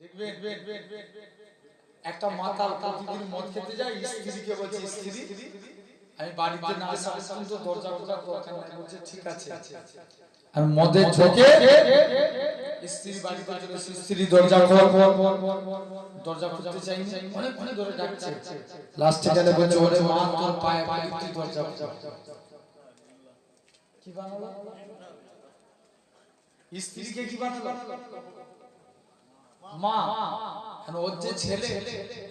দেখবেন একটা মাতাল প্রতিদিন মদ খেতে যায় স্ত্রীকে বলছে স্ত্রী আমি বাড়িতে না আসা পর্যন্ত দরজা খোলার দরকার নাই বলছে ঠিক আছে। আর মদের ঝোঁকে স্ত্রী বাড়িতে চলে স্ত্রী দরজা খোল দরজা খুলতে চাই অনেকক্ষণ ধরে ডাকছে। লাস্টে গেলে বলছে ওরে মা তোর পায়ে পায়ে তুই দরজা খোল। কি বানালো? স্ত্রীকে কি বানালো? মা ওর যে ছেলে,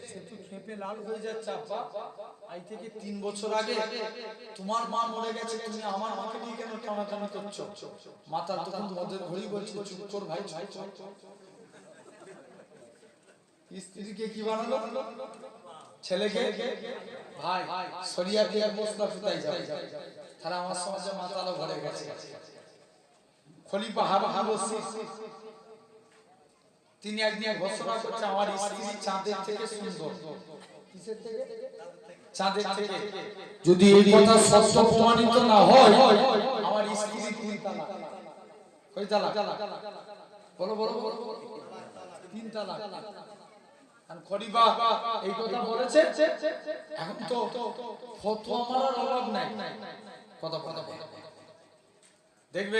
সে খেপে লাল হয়ে যাচ্ছে, আব্বা। আই থেকে তিন বছর আগে তোমার মা মরে গেছে, তুমি আমার মাকে নিয়ে কেন টানাটানি করছ? মাতা তখন মদের ঘড়ি বলছে, চুপ কর ভাই ভাই। স্ত্রীকে কি বানালো? ছেলেকে? ভাই সরিয়া দিয়ে বসলা ফুটাই যাবে? তারা আমার সমাজে মাতালো ঘরে গেছে। খলিফা হারুন রশিদ তিনি একদিন ঘোষণা করছে আমার স্ত্রী চাঁদের থেকে সুন্দর। কিসের থেকে? চাঁদের থেকে। যদি এই কথা সত্য প্রমাণিত না হয় আমার স্ত্রী তিন তালাক কয় তালাক বলো বলো বলো। তিন তালাক এই কথা বলেছে। এখন তো ফতোয়া মারার অভাব নাই। কথা কথা কথা দেখবে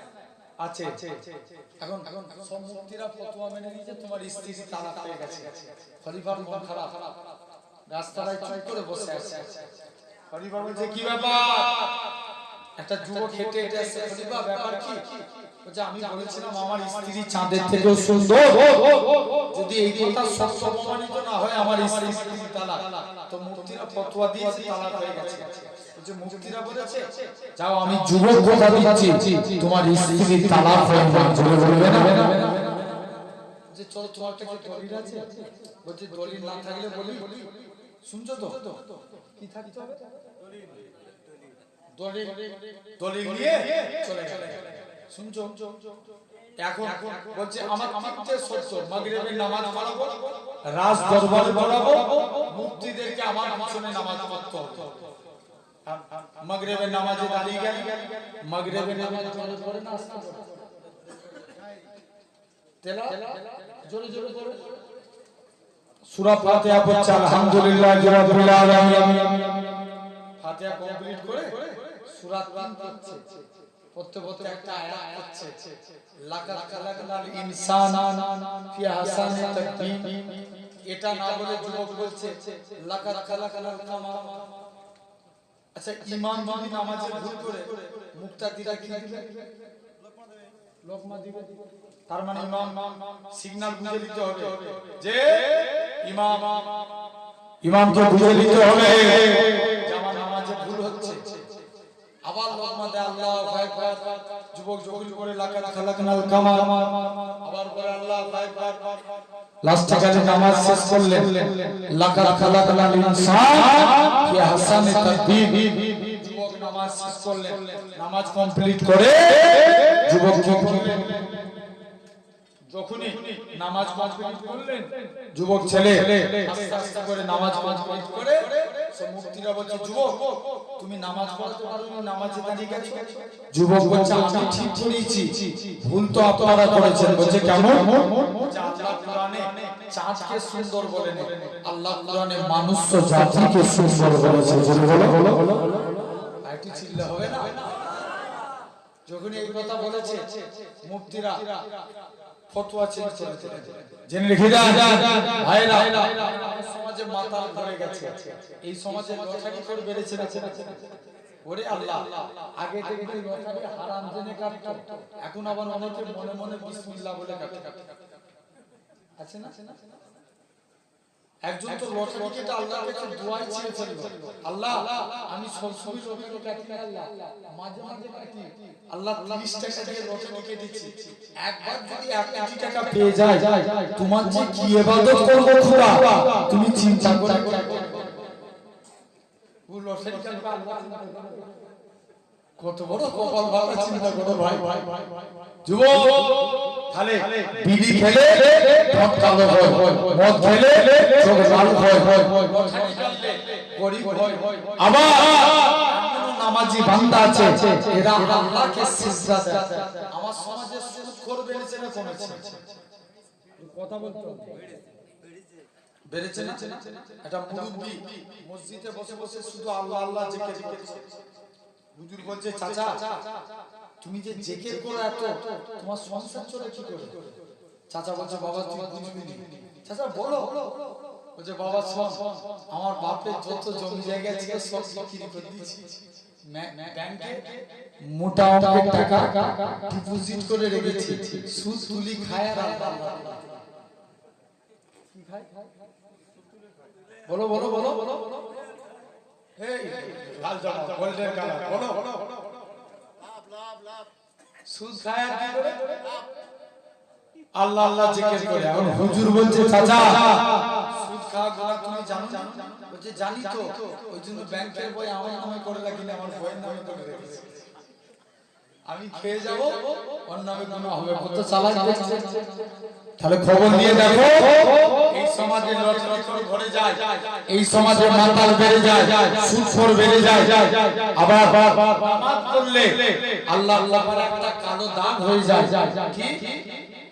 আছে। এখন এখন সব মুক্তিরা ফতোয়া মেনে নিয়েছে তোমার স্ত্রী তালাক হয়ে গেছে। খলিফার মন খারাপ। রাস্তায় চুপ করে বসে আছে। খলিফা বলছে কি ব্যাপার? একটা যুবক হেঁটে হেঁটে আসছে খলিফা ব্যাপার কি? বলছে আমি বলেছিলাম আমার স্ত্রী চাঁদের থেকেও সুন্দর। যদি এই কথা সত্য প্রমাণিত না হয় আমার স্ত্রী তালাক। তো মুক্তিরা ফতোয়া দিয়েছে তালাক হয়ে গেছে। বলছে মুক্তিরা বলেছে যাও আমি যুবক কথা দিচ্ছি। তোমার স্ত্রী তালাক হয়ে গেছে বলবে না? যে চলো তোমার কাছে দলিল আছে? বলছে দলিল না থাকলে বলি। শুনছো তো? কি থাকতে হবে? দলিল। দলিল নিয়ে চলে গেল। শুনছো? এখন বলছে আমার সত্য মাগরিবের নামাজ পড়াবো রাজ দরবার পড়াবো মুক্তিদেরকে আমার পিছনে নামাজ পড়তে হবে। মাগরিবের নামাজে দাঁড়িয়ে গেল। মাগরিবের নামাজ জোরে পড়ে না আস্তে পড়ে তেলা জোরে জোরে জোরে সূরা ফাতিহা রাব্বিল আলামিন। ফাতিহা কমপ্লিট করে সূরা 3 পড়ছে। পড়তে পড়তে একটা আয়াত পড়ছে। লাকাদ ফি এটা না বলে যুবক বলছে, লাকাদ খালাকনাল কামা আচ্ছা ইমাম যদি নামাজে ভুল করে মুক্তাদিরা কি দিবে লোকমা দিবে তার মানে ইমাম সিগন্যাল বুঝে দিতে হবে। যে ইমাম ইমামকে বুঝে দিতে হবে। যে আমার নামাজে ভুল হচ্ছে। আবার লোকমা দেয় আল্লাহ ভয় ভয় যুবক যুগল করে লাকাত খালাকনাল কামা আবার বলে আল্লাহ ভয় ভয় লাস্টে নামাজ শেষ করলেন। লাকাত খালাকনাল ইনসান ফি আহসানি তাকবীর। যুবক নামাজ শেষ করলেন। নামাজ কমপ্লিট করে যুবক যুবক যখনই নামাজ কমপ্লিট করলেন যুবক ছেলে আস্তে আস্তে করে নামাজ কমপ্লিট করে সে মুক্তিরা বলছে যুবক তুমি নামাজ পড়তে পারো না নামাজে দাঁড়িয়ে গেছো? যুবক বলছে আমি ঠিক করেছি ভুল তো আপনারা করেছেন বলছে কেমন? যে চাঁদকে সুন্দর বলেন আল্লাহ কোরআনে মানুষ জাতিকে সুন্দর বলেছে বলো বলো। একটু চিল্লা হবে না? যখন এই কথা বলেছে মুফতিরা ফতোয়া চেঞ্জ করে জেনে রেখে যান ভাইরা সমাজে মাতাল ধরে গেছে। এই সমাজে লটারি করে বেড়েছে ওরে আল্লাহ, আগে থেকে হারাম জেনে এখন আবার অনেকে মনে মনে বিসমিল্লাহ বলে কাটে। আছে না? একজন তো লটারি কেটে আল্লাহর কাছে দোয়াই চেয়ে ফেলল আল্লাহ আমি সবসময় রবির কাটি না আল্লাহ মাঝে মাঝে কাটি আল্লাহ 30 টাকা দিয়ে লটারি কেটেছি একবার যদি 1 কোটি টাকা পেয়ে যায় তোমার যে কি ইবাদত করব খোদা তুমি চিন্তা করে ও লটারি কাটবে আল্লাহ চিন্তা করে। কত বড় কপাল ভালো চিন্তা করো ভাই। যুবক তাহলে বিড়ি খেলে ঠোঁট কালো হয় মদ খেলে চোখ লাল হয়। গরিব হয়। আবার নামাজি বান্দা আছে এরা আল্লাহকে সিজদা দেয়। আমার সমাজে সুদখোর বেড়েছে না কমেছে? কথা বলতে বেড়েছে না? একটা মুরব্বি মসজিদে বসে বসে শুধু আল্লাহ আল্লাহ জিকির করছে হুজুর বলছে, চাচা, তুমি যে জেকের করো এত, তোমার সংসার চলে কি করে? চাচা বলছে, বাবা, তুই বুঝবি চাচা, বলো। বলছে, বাবা, শোন, আমার বাপের যত জমি জায়গা ছিল সব বিক্রি করে দিয়েছি। ব্যাংকে মোটা অঙ্কের টাকা ডিপোজিট করে রেখেছি। সুদ তুলি খায় আর বলো বলো বলো বলো বলো। এই লাল জামা গোল্ডেন কালার বলো। সুদ খায় কি করে? আল্লাহ আল্লাহ জিকির করে। এখন হুজুর বলছে চাচা সুদ খাওয়া গুনাহ তুমি জানো? বলছে জানি তো। ওই জন্য ব্যাংকের বই আমার নামে করে রাখিনি আমার বইয়ের নামে করে রেখেছি আমি খেয়ে যাব ওর নামে গুনাহ হবে কত চালাক দেখছে। তাহলে খবর নিয়ে দেখো। এই সমাজে লটলট করে যায় এই সমাজে মাতাল বেড়ে যায় সুদখোর বেড়ে যায়। আবার নামাজ পড়লে আল্লাহ আল্লাহ একটা কালো দাগ হয়ে যায়। কি?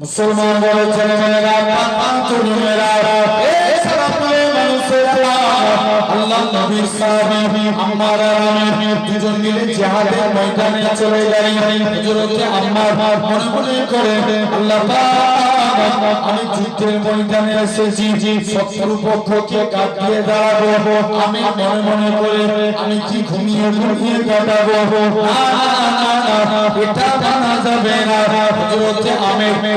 মুসলমান বড় ছেলে মেয়েরা পান তরুণেরা এই সারাপুরে মানুষেরা আল্লাহ নবীর সাহাবী, আম্মার আর আমি মনে মনে করে আমি আমি আমি কি ঘুমিয়ে ঘুমিয়ে কাটাবো? এটা মানা যাবে না। আমের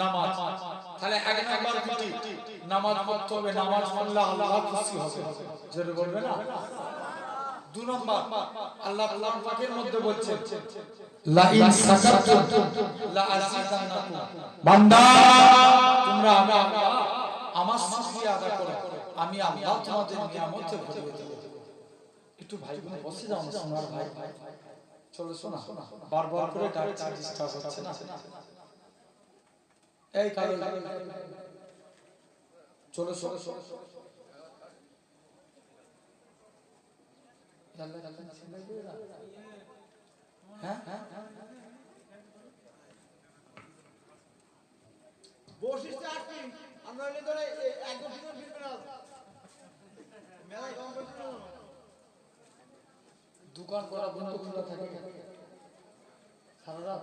নামাজ। তাহলে এক নাম্বার কি? নামাজ পড়তে হবে নামাজ পড়লে আল্লাহ খুশি হবে। জোরে বলবে না? দু নম্বর আল্লাহ কোরআন পাকের মধ্যে বলছেন লা ইন সাকারতুম লা আযীদান্নাকুম। বান্দা তোমরা আমি আল্লাহ আমার শুকরিয়া আদায় করো আমি আল্লাহ তোমাদের নিয়ামতে ভরিয়ে দেব। একটু ভাই বোন বসে যাও না সোনার ভাই। চলো শোনা বারবার করে ডিস্টার্ব হচ্ছে না? এই চলো চলো হ্যাঁ? আমরা ধরে ফিরবে না কম দোকান করা বন্ধ খোলা থাকে। সারা রাত।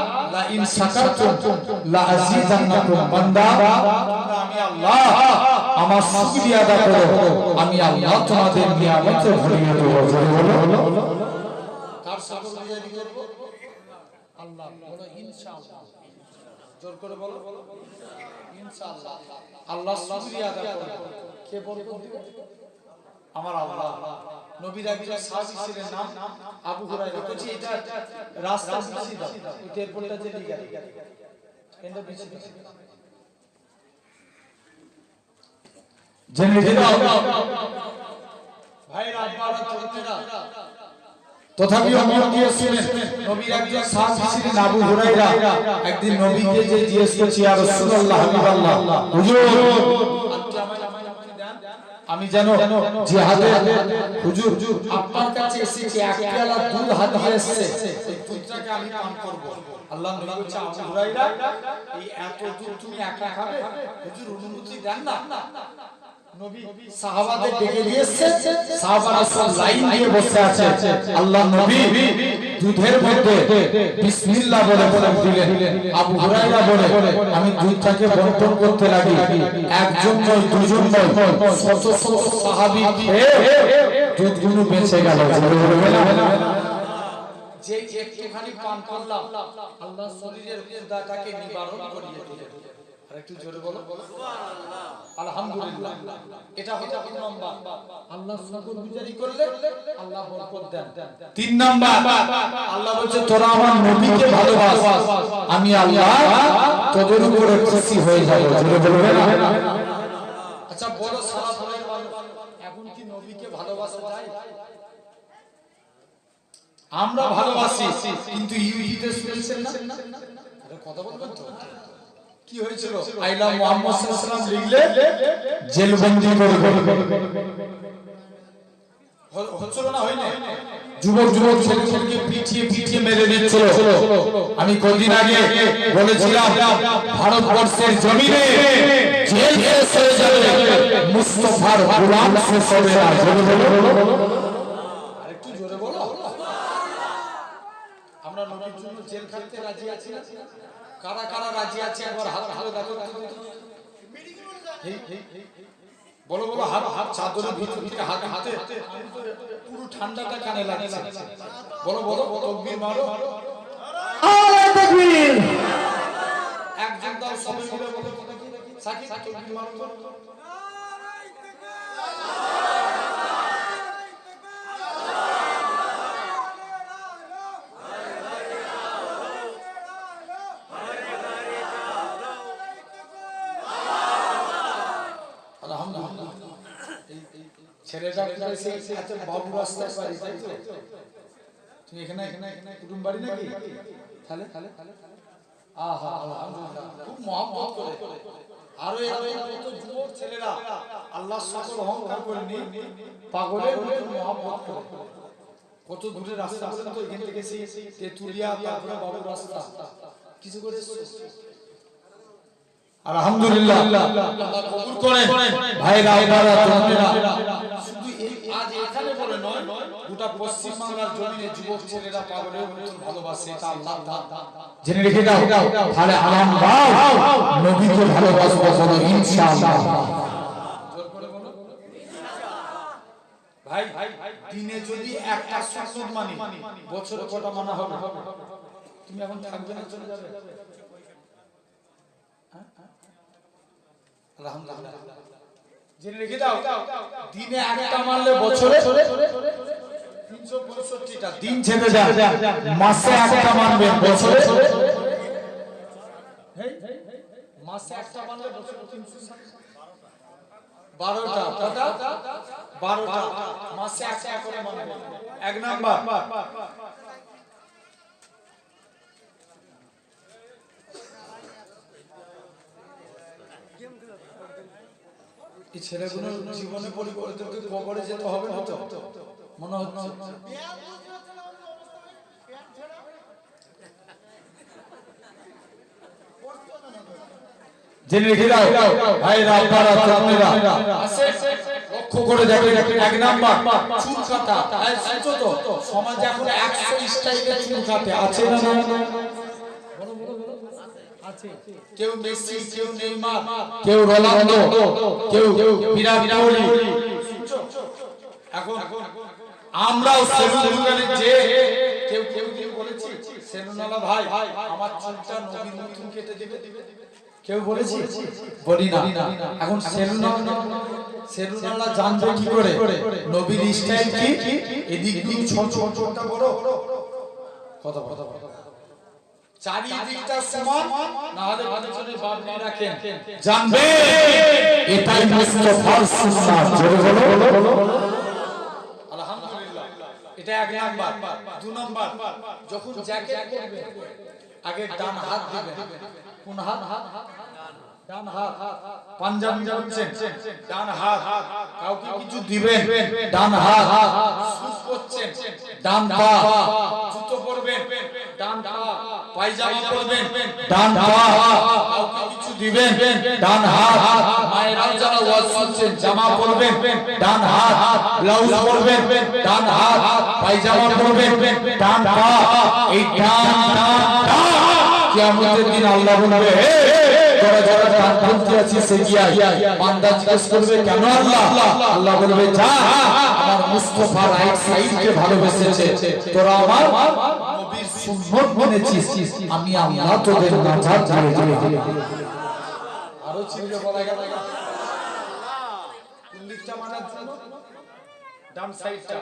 ইন শাকারতুম লা আযীদান্নাকুম বান্দা। আমি আল্লাহ, আমার শুকরিয়া আদা করো। আমি আল্লাহ তোমাদের নিয়ামত ভরিয়ে দেব। বলো কার সকল বিজয় করব আল্লাহ, বলো ইনশাআল্লাহ। জোর করে বলো। ইনশাআল্লাহ। আল্লাহ শুকরিয়া আদা করো। কে দিবে আমার আল্লাহ। নবীর একজন সাহাবী ছিলেন নাম আবু হুরায়রা। বলছি এটা রাস্তা বিছি দাও ওই টেরপোলটা যে লিখা এটা বিছি জেনে রেখে ভাইরা আব্বারা তরুণেরা তথাপি অমর দিয়েছিলেন নবীর একজন সাহাবী ছিলেন আবু হুরায়রা। একদিন নবীকে যে জিজ্ঞেস করছে রাসূলুল্লাহ হাবিবাল্লাহ। হুজুর আজকে আমায় আমায় আমাকে দেন আমি জানো জিহাদে হুজুর আপনার কাছে এসেছে এক পেয়ালা দুধ হাত দিয়ে এসেছে? এই দুধটাকে আমি পান করব। আল্লাহ নবী বলছে আবু হুরাইরা এই এত দুধ তুমি একা খাবে? হুজুর অনুমতি দেন না? সাহাবাদের ডেকে নিয়ে সাহাবারা সব লাইন দিয়ে বসে আছে। আল্লাহ নবী দুধের মধ্যে বিসমিল্লাহ বলে ফুঁক দিলেন। আবু হুরায়রা বলে আমি দুধটাকে বন্টন করতে লাগি। একজন নয় দুজন নয় শত শত সাহাবী দুধগুলো বেঁচে গেল। যে একটুখানি পান করলাম আল্লাহ শরীরের ক্ষুধাটাকে নিবারণ করিয়ে দিলেন। আর একটু জোরে বলো। আলহামদুলিল্লাহ। এটা হলো এক নম্বর। আল্লাহ শুকর গুজারি করলে আল্লাহ বরকত দেন। তিন নাম্বার। আল্লাহ বলছে তোরা আমার নবীকে ভালোবাস। আমি আল্লাহ তোদের উপরে খুশি হয়ে যাব। জোরে বলবেন না? আচ্ছা সারা বলের এখন কি নবীকে ভালোবাসা যায়? আমরা ভালোবাসি কিন্তু ইউটিতে শুনেছেন না? কথা বলবেন তো? কি হয়েছিল? আইলা মুহাম্মদ সাল্লাল্লাহু লিখলে জেলবন্দি করবে হচ্ছিল না হয়নি? যুবক যুবক ছেলেদেরকে পিটিয়ে পিটিয়ে মেরে দিচ্ছিল। আমি কদিন আগে বলেছিলাম ভারতবর্ষের জমিনে জেল শেষ হয়ে যাবে মুস্তফার গোলাম শেষ হবে না আরেকটু জোরে বলো। আমরা নবীর জন্য জেল খাটতে রাজি আছি না? কারা কারা রাজি আছে? একবার হাত তুলে দেখো। বলো বলো, হাত হাত চাদরের ভিতর থেকে হাত হাতে পুরো ঠান্ডাটা কানে লাগছে। বলো বলো তকবীর মারো। একজন দাও সবাই মিলে বলো সাকিব তকবীর মারো তো। আলহামদুলিল্লাহ এই- এই ছেলেটা কোথায় সে আচ্ছা বাবু তাই তো তুমি এখানে এখানে এখানে কুটুম বাড়ি নাকি তাহলে তাহলে আহা আলহামদুলিল্লাহ খুব মহব্বত করে আরও এরকম কত যুবক ছেলেরা আল্লাহ সকল অহংকার করেনি পাগলের মতো মহব্বত করে কত দূরের রাস্তা বলেন এখান থেকে সেই তেতুলিয়া তারপরে বাবুর রাস্তা কিছু করে আলহামদুলিল্লাহ আল্লাহ কবুল করেন ভাইরা আপনারা তোমাদেরা শুধু এই আজ এখানে বলে নয় গোটা পশ্চিম বাংলার জমিনে যুবক ছেলেরা পাগলের মতন ভালোবাসে এটা আল্লাহ জেনে রেখে দাও তাহলে আরাম দাও নবীকে ভালোবাসবো বলো ইনশাআল্লাহ। জোর করে বলো। ভাই দিনে যদি একটা সুন্নত মানি বছরে কটা মানা হবে? তুমি এখন থাকবে না চলে যাবে? হ্যাঁ? আলহামদুলিল্লাহ। জেনে রেখে দাও। দিনে একটা মানলে বছরে? দিন ছেড়ে মাসে একটা মানবেন বছরে। মাসে একটা মানলে বছরে কটা? মাসে একটা করে এক নাম্বার। এই ছেলেগুলো জীবনে পরিবর্তনকে কবরে যেতে হবে না তো? মনে হচ্ছে। জেনে রেখে দাও। ভাইরা আপনারা। আপনারা লক্ষ্য করে দেখেন এক নাম্বার। চুল কাটা তো? সমাজে এখন একশো স্টাইলের চুল কাটে আছে না না কেউ মেসি কেউ নেইমার কেউ রোনাল্ডো কেউ বিরাট কোহলি। এখন আমরাও সেলুনগুলোতে যে কেউ কেউ কেউ বলেছি সেলুনওয়ালা ভাই আমার চুলটা নবীন নতুন কেটে দিবে। কেউ বলেছি বলি না এখন সেলুন সেলুনওয়ালা জানবে কি করে? নবীর স্টাইল কি? এদিক দিয়ে ছোট ছোট ছোটটা বড় কথা কথা কথা চারিদিকটা সমান না হলে পিছনে বাবরি রাখেন। জানবে? এটাই মুস্তাফার সুন্নাত জোরে বলো। এটা এক নাম্বার, দু নাম্বার। যখন জ্যাকেট পরবেন আগে ডান হাত দিবেন কোন হাত? ডান হাত। পাঞ্জাবি পরছেন ডান হাত। কাউকে কিছু দিবেন ডান হাত। স্যুট পরছেন? ডান পা। জুতো পরবেন? ডান পা। পায়জামা পরবেন? ডান পা। দিবেন, ডান হাত মায়েরাও যারা ওয়াজ শুনছেন, জামা পরবেন, ডান হাত ব্লাউজ পরবেন, ডান হাত পায়জামা পরবেন, ডান পা, এই ডান কিয়ামতের দিন আল্লাহ বলবে তোরা যারা ডান পন্থী আছিস এগিয়ে আয় বান্দা জিজ্ঞেস করবে, কেন আল্লাহ? আল্লাহ বলবে, যা, আমার মুস্তাফা রাইট ভালোবেসেছে, তোরা আমার মেনেছিস, আমি আল্লাহ তোদের নাজাত দিয়ে আরও চিনলে বলা গেল দিকটা জন্য ডান সাইডটা।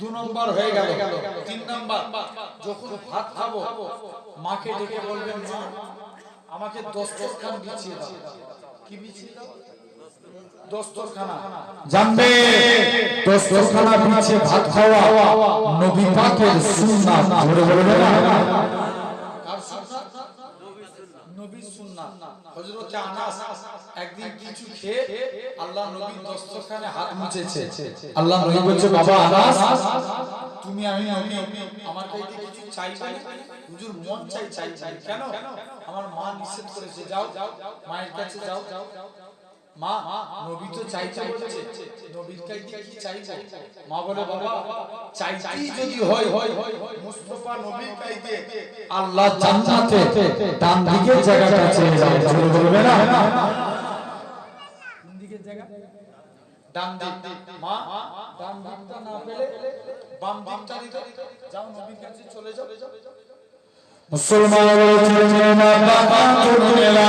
দু নম্বর হয়ে গেল। তিন নম্বর। যখন ভাত খাব, মাকে ডেকে বলবেন, মা, আমাকে দস্তরখান বিছিয়ে দাও। কি বিছিয়ে জানবে ভাত খাওয়া নবী পাকের বলবে না কার সুন্নাত নবীর সুন্নাত হযরত আনাস একদিন খেয়ে আল্লাহ নবীর দস্তরখানে হাত মুছেছে। আল্লাহ নবী বলছে, বাবা, আনাস, তুমি আমি নবী আমার কাছে কিছু চাইবে না? হুজুর, মন চাই চাই চাই। কেন? আমার মা নিষেধ করেছে, যাও, মায়ের কাছে যাও। মা, নবী তো চাইতে বলেছে, নবীর কাছে কি চাইব মা বলে, বাবা, চাইতেই যদি হয় হয় মুস্তাফা নবীর কাছে আল্লাহ জান্নাতে ডান দিকের জায়গাটা চেয়ে যায় বলবে না? ডান দিক মা ডান দিকটা না পেলে বাম দিকটা দিতে। যাও নবীর কাছে চলে যাও। বাবা তরুণেরা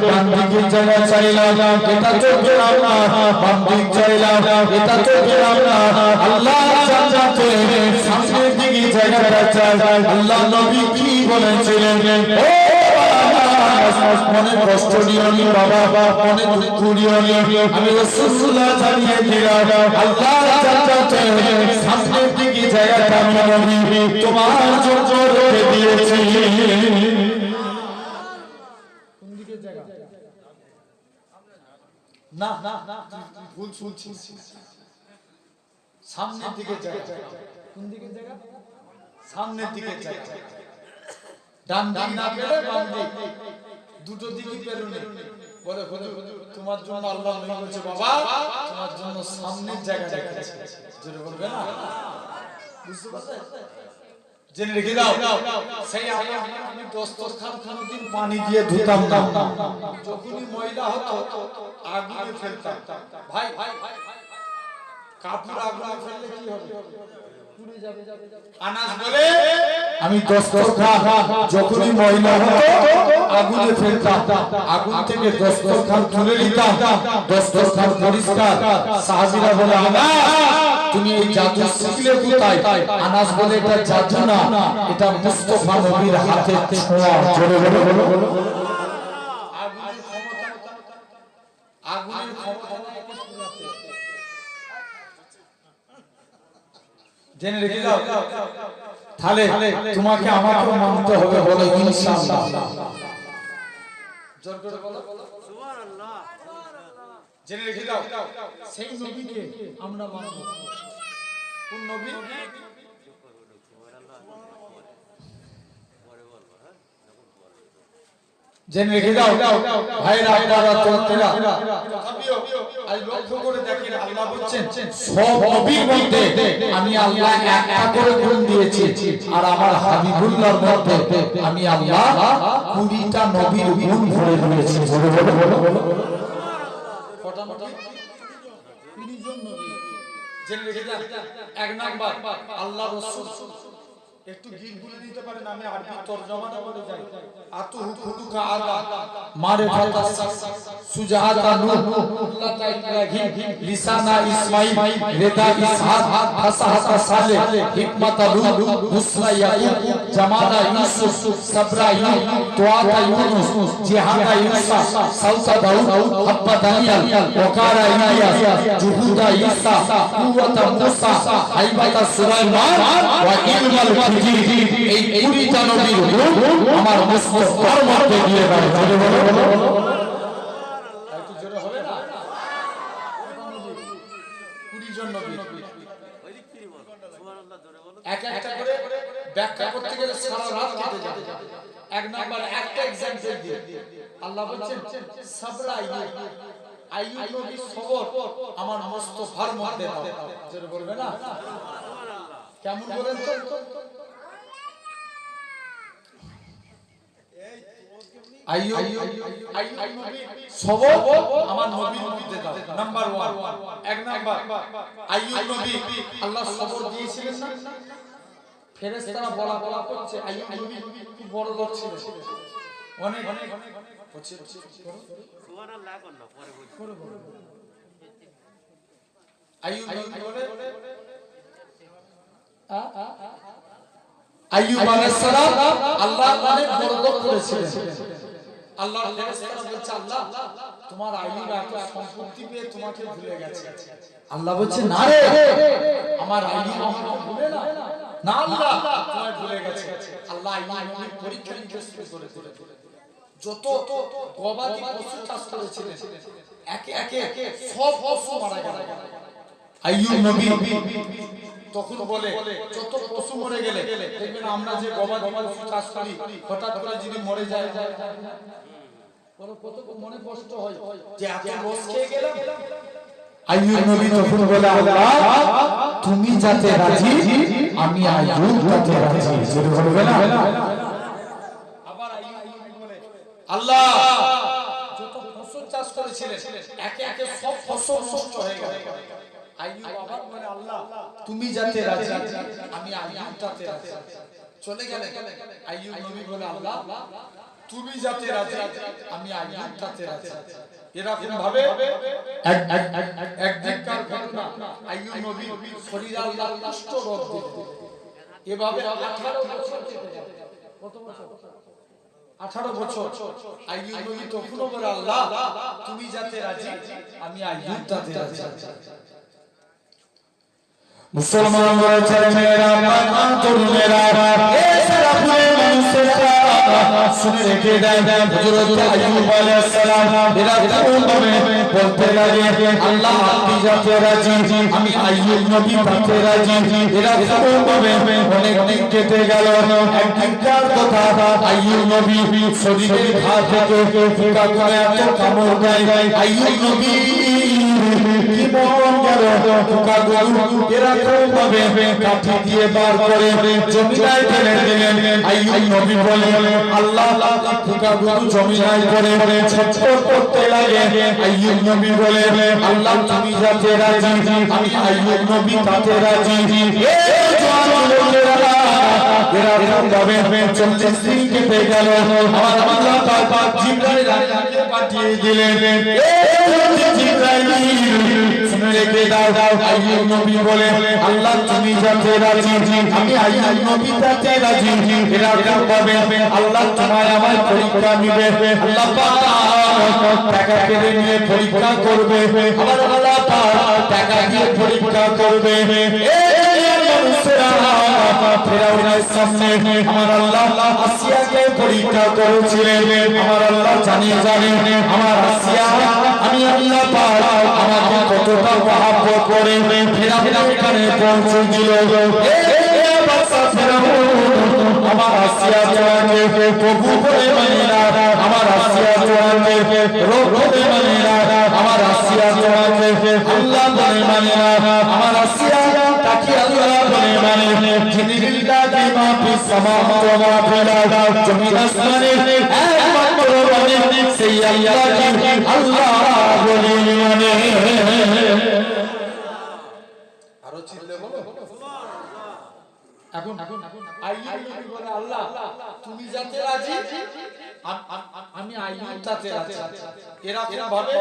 ডান দিকে জায়গা চাইলাম এটা তো গেলাম না বাম দিক চাইলাম এটা তো গেলাম না আল্লাহ জান্নাতে সামনের দিকে জায়গাটা চাই আল্লাহ নবী কি বলেছিলেন ও মনে কষ্ট নিও নি বাবা মনে দুঃখ আমি আল্লাহ জান্নাতে সামনের দিকে জায়গাটা আমি তোমার জন্য রেখে দিয়েছি না না ভুল শুনছিস সামনের দিকে কোন দিকে জায়গা সামনের দিকে ডান দিক না পেলে বাম দিক দুটো দিকই পেরুনি বলে হুজুর তোমার জন্য আল্লাহ নবী বলছে বাবা তোমার জন্য সামনের জায়গা রেখেছে জোরে বলবে না বুঝতে পারছ জেনে রেখে দাও। সেই আমি- আমি দস্তরখান কোনোদিন পানি দিয়ে ধুতাম না যখনই ময়লা হতো আগুনে ফেলতাম। ভাই কাপড় আগুনে ফেললে কি হবে? আনাস বলে আমি দস্তরখান যখনই ময়লা হতো আগুনে ফেলতাম। আগুন থেকে দস্তরখান তুলে নিতাম। দস্তরখান পরিষ্কার। সাহাবীরা বলে আনাস তুমি এই জাদু শিখলে কোথায় আনাস বলে এটা জাদু না, এটা মুস্তাফা নবীর হাতে ছোঁয়া। জোরে বলে বলো পুরাতে। জেনে রেখে দাও। তাহলে তোমাকে আমাকে মানতে হবে বলে ইনশাআল্লাহ। জোর করে বলো। জেনে রেখে দাও, সেই নবীকে আমরা মানব। কোন নবী? জেনে রেখে দাও, ভাইরা, আপনারা তোমরা লক্ষ্য করে দেখেন, আল্লাহ বলছেন, সব নবীর মধ্যে আমি আল্লাহ একটা করে গুণ দিয়েছি, আর আমার হাবিবুল্লাহর মধ্যে আমি আল্লাহ কুড়িটা নবীর গুণ ভরে দিয়েছি বলে বলে বলে বলে কটা নবী জন রেখে এক নাম্বার, আল্লাহ রসুল। একটু গীত বলে দিতে পারেন, আমি আরবি তরজমাটা বলে যাই। আতু হুকুকা আদা মারিফাতা সুজাহাতা নূহ। কুল্লাতা ইব্রাহিম লিসানা ইসমাইল, রেদা ইসহাক, ফাসাহাতা সালেহ, হিকমাতা লূত, নুসরা ইয়াকুব। জামালা ইউসুফ, সাবরা ইউব তোয়াতা ইউনুস, জিহাদা ইউসা সাউসা দাউদ হাব্বা দানিয়াল, ওকারা ইলিয়াস, জুহুদা ঈসা, কুওয়াতা মুসা, হাইবাতা সুলাইমান ওয়া ইলমাল খিজির এই কুড়িটা নবীর গুণ আমার মুস্তাফার মধ্যে দিয়ে দাও জোরে বলো বলো একটু জোরে হবে না কুড়ি জন নবী এক একটা করে ব্যাখ্যা করতে গেলে সারা রাত কেটে যাবে। এক নাম্বার, একটা এক্সাম্পল দিয়ে। আল্লাহ বলছেন, সাবরা আইয়ুব। নবীর সবর আমার মুস্তাফার মধ্যে জোরে বলবে না? কেমন বলেন তো? আইয়ুব আইয়ুব নবী সবর আমার নবীর মধ্যে নাম্বার 1 এক নাম্বার, আইয়ুব নবী আল্লাহ সবর দিয়েছিলেন না? ফেরেশতারা বলা বলা করছে আইয়ুব নবী খুব বড় লোক ছিলেন। অনেক অনেক হচ্ছে আইয়ুব নবী বলে আইয়ুব আলাইহিস সালাম আল্লাহ অনেক বড় লোক করেছিলেন। আল্লাহ ফেরেশতারা বলছে আল্লাহ তোমার আইয়ুব এত সম্পত্তি পেয়ে তোমাকে ভুলে গেছে। আল্লাহ বলছে না রে আমার আইয়ুব আমাকে ভুলে না। না আল্লাহ তোমায় ভুলে গেছে। আল্লাহ আইয়ুব পরীক্ষা নিতে করে দিলেন। যত গবাদি পশু চাষ করেছিলেন একে একে সব পশু মারা গেল। আইয়ুব নবী তখন বলে যত পশু মরে গেলে দেখবেন আমরা যে গবাদি পশু চাষ করি হঠাৎ করে যদি মরে যায় কত মনে কষ্ট হয় যে এত রস খেয়ে গেলাম? আইয়ুব নবী তখন বলে আল্লাহ তুমি যাতে রাজি আমি আইয়ুব তাতে রাজি। জোরে বলবে না আবার আইয়ুব বলে আল্লাহ যত ফসল চাষ করেছিলেন একে একে সব ফসল নষ্ট হয়ে গেল। আইয়ুব আবার বলে আল্লাহ তুমি যাতে রাজি আমি আইয়ুব তাতে রাজি। চলে গেলে আইয়ুব নবী বলে আল্লাহ তুমি যাতে রাজি আমি আইয়ুব তাতে রাজি এরকম ভাবে এক এক এক এক একদিনকার ঘটনা আইয়ুব নবী শরীর আল্লাহ কষ্ট রোগ এভাবে আঠারো বছর কেটে গেল। কত বছর আঠারো বছর আইয়ুব নবী তখনও বলে আল্লাহ তুমি যাতে রাজি আমি আইয়ুব তাতে রাজি মুসলমান বলেছেন মেরা মানা এ সারা পুরে মানুষেরা শুনে রেখে দেন হযরত আইয়ুব আলাইহিস সালাম এরা কেমন ভাবে বলতে লাগে আল্লাহ আপনি যাতে রাজি আমি আইয়ুব নবী তাতে রাজি এরা কেমন ভাবে অনেক দিন কেটে গেল একদিনকার কথা আইয়ুব নবী শরীরের ঘা থেকে ফোঁকা করে কামড় দেয় কি মন গেল পোকা গরু এরকম ভাবে কাঠি দিয়ে বার করে জমিনায় ফেলে দিলেন। আইয়ুব নবী বলে, আল্লাহ পোকা গরু জমিনায় করে ছটফট করতে লাগে। আইয়ুব নবী আল্লাহ, তুমি যাতে রাজি, আমি আইয়ুব নবী তাতে রাজি। যুবকেরা এরকম ভাবে আল্লাহ পাক জিব্রাইল আলাইহিসসালামকে পাঠিয়ে দিলেন। এই জিব্রাইল। শুনে রেখে দাও, আইয়ুব নবী বলে, আল্লাহ, তুমি যাতে রাজি, আমি আইয়ুব নবী তাতে রাজি। এরকম ভাবে আল্লাহ তোমায় আমার পরীক্ষা নিবে। টাকা কেড়ে নিয়ে পরীক্ষা করবে। টাকা দিয়ে পরীক্ষা করবে। ফেরাউনের সামনে আমার আল্লাহ আসিয়াকে পরীক্ষা করেছিলেন আমার আল্লাহ জানিয়ে জানে আমার আসিয়া আমি আল্লাহ পাক আমাকে কতটা মহাব্বত করে এই আমার আসিয়া মানে মানে মানে আল্লাহ মানে যিনি লিল্লাহি মা ফিস সামাওয়াতি ওয়া মা ফিল আরদ জমিন আসমানে একমাত্র মানে সেই আল্লাহকে আল্লাহ বলে মানে। আরও চিল্লে বলো। এখন আইয়ুব বলে আল্লাহ তুমি যাতে রাজি আমি আইয়ুব তাতে রাজি। এরকম ভাবে